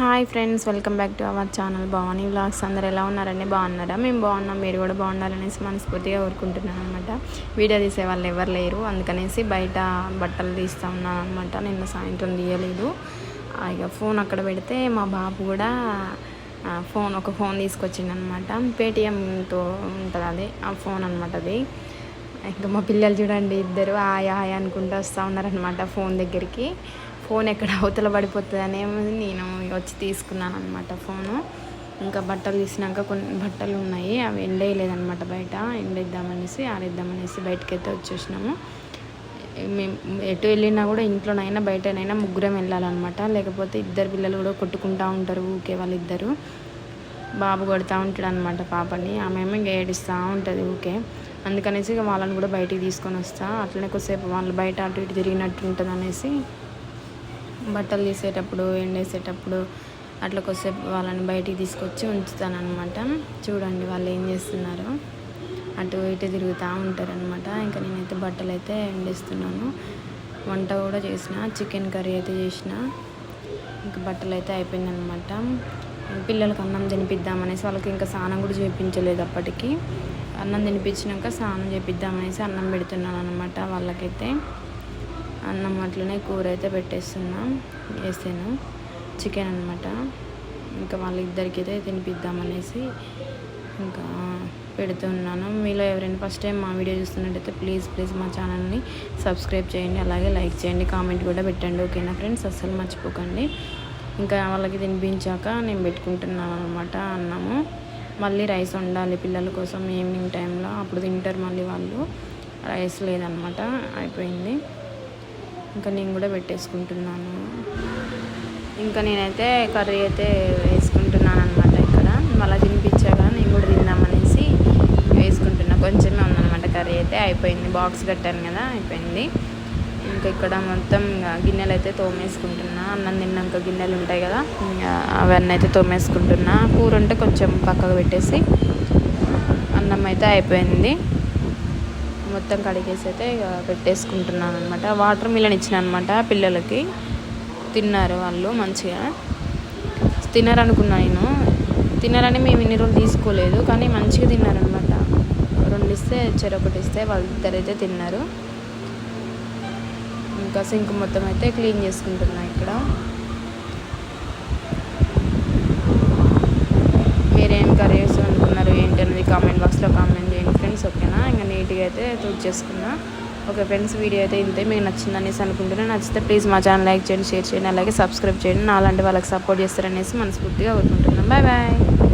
Hi friends welcome back to our channel Bhavani vlogs. అందరు ఎలా ఉన్నారండి? బాగున్నారా? మేము బాగున్నాం మీరు కూడా బాగుండాలనేసి మనస్ఫూర్తిగా కోరుకుంటున్నాను అనమాట వీడియో తీసే వాళ్ళు ఎవరు లేరు అందుకనేసి బయట బట్టలు తీస్తా ఉన్నాను అనమాట నిన్న సాయంత్రం తీయలేదు. ఇక ఫోన్ అక్కడ పెడితే మా బాబు కూడా ఫోన్ ఒక ఫోన్ తీసుకొచ్చింది అనమాట పేటిఎంతో ఉంటుంది అది ఆ ఫోన్ అనమాట అది. ఇంకా మా పిల్లలు చూడండి ఇద్దరు ఆయా ఆయా అనుకుంటూ వస్తూ ఉన్నారనమాట ఫోన్ దగ్గరికి. ఫోన్ ఎక్కడ అవతల పడిపోతుంది నేను వచ్చి తీసుకున్నాను అనమాట ఫోను. ఇంకా బట్టలు తీసినాక కొన్ని బట్టలు ఉన్నాయి అవి ఎండేయలేదనమాట బయట. ఎండేద్దామనేసి ఆరేద్దామనేసి బయటకి అయితే వచ్చేసినాము. మేము ఎటు వెళ్ళినా కూడా ఇంట్లోనైనా బయటనైనా ముగ్గురం వెళ్ళాలన్నమాట. లేకపోతే ఇద్దరు పిల్లలు కూడా కొట్టుకుంటూ ఉంటారు ఊకే వాళ్ళిద్దరు. బాబు కొడుతూ ఉంటాడు అనమాట పాపని. ఆమె ఏమో ఇంకా ఏడుస్తూ ఉంటుంది ఊకే అందుకనేసి ఇక వాళ్ళని కూడా బయటికి తీసుకొని వస్తా. అట్లనే కొద్దిసేపు వాళ్ళు బయట అటు ఇటు తిరిగినట్టు ఉంటుంది అనేసి బట్టలు తీసేటప్పుడు ఎండేసేటప్పుడు అట్లా కొద్దిసేపు వాళ్ళని బయటికి తీసుకొచ్చి ఉంచుతాననమాట చూడండి వాళ్ళు ఏం చేస్తున్నారు. అటు ఇటు తిరుగుతూ ఉంటారనమాట ఇంకా నేనైతే బట్టలు అయితే ఎండేస్తున్నాను. వంట కూడా చేసిన చికెన్ కర్రీ అయితే చేసిన. ఇంకా బట్టలు అయితే అయిపోయిందనమాట పిల్లలకి అన్నం తినిపిద్దామనేసి వాళ్ళకి ఇంకా స్నానం కూడా చేయించలేదు అప్పటికి. అన్నం తినిపించినాక స్నానం చేపిద్దామనేసి అన్నం పెడుతున్నాను అనమాట వాళ్ళకైతే. అన్నం అట్లనే కూర అయితే పెట్టేస్తున్నా. వేసాను చికెన్ అనమాట ఇంకా వాళ్ళిద్దరికైతే అయితే తినిపిద్దామనేసి ఇంకా పెడుతున్నాను మీలో ఎవరైనా ఫస్ట్ టైం మా వీడియో చూస్తున్నట్టయితే ప్లీజ్ ప్లీజ్ మా ఛానల్ని సబ్స్క్రైబ్ చేయండి. అలాగే లైక్ చేయండి. కామెంట్ కూడా పెట్టండి. ఓకేనా ఫ్రెండ్స్? అస్సలు మర్చిపోకండి. ఇంకా వాళ్ళకి తినిపించాక నేను పెట్టుకుంటున్నాను అనమాట అన్నము. మళ్ళీ రైస్ వండాలి పిల్లల కోసం ఈవినింగ్ టైంలో. అప్పుడు తింటారు మళ్ళీ వాళ్ళు. రైస్ లేదనమాట అయిపోయింది. ఇంకా నేను కూడా పెట్టేసుకుంటున్నాను. ఇంకా నేనైతే కర్రీ అయితే వేసుకుంటున్నాను అనమాట ఇక్కడ. మళ్ళీ తినిపించాక నేను కూడా తిందామనేసి వేసుకుంటున్నా. కొంచెమే ఉందన్నమాట కర్రీ అయితే అయిపోయింది. బాక్స్ కట్టాను కదా అయిపోయింది. ఇంకా ఇక్కడ మొత్తం ఇంకా గిన్నెలు అయితే తోమేసుకుంటున్నా. అన్నం తిన్నాక గిన్నెలు ఉంటాయి కదా ఇంకా అవన్నీ అయితే తోమేసుకుంటున్నా. కూర ఉంటే కొంచెం పక్కకు పెట్టేసి అన్నం అయితే అయిపోయింది. మొత్తం కడిగేసి అయితే ఇక పెట్టేసుకుంటున్నాను అనమాట వాటర్ మిలన్ ఇచ్చిన అనమాట పిల్లలకి. తిన్నారు వాళ్ళు మంచిగా. తినరనుకున్నా నేను. తినరని మేము ఇన్ని రోజులు తీసుకోలేదు కానీ మంచిగా తిన్నారనమాట రెండు ఇస్తే చెరొకటి ఇస్తే వాళ్ళిద్దరైతే తిన్నారు. ఇంకా సింక్ మొత్తం అయితే క్లీన్ చేసుకుంటున్నా ఇక్కడ మీరేం కర్రీస్ అనుకున్నారు ఏంటి అనేది కామెంట్ బాక్స్లో కామెంట్ చేయండి ఫ్రెండ్స్ ఓకేనా ఇంకా నీట్గా అయితే తూడ్ చేసుకున్నా. ఓకే ఫ్రెండ్స్ వీడియో అయితే ఇంతే మీకు నచ్చింది అనేసి నచ్చితే ప్లీజ్ మా ఛానల్ లైక్ చేయండి షేర్ చేయండి అలాగే సబ్స్క్రైబ్ చేయండి. నాలాంటి వాళ్ళకి సపోర్ట్ చేస్తారనేసి మనస్ఫూర్తిగా కోరుకుంటున్నాం. Bye bye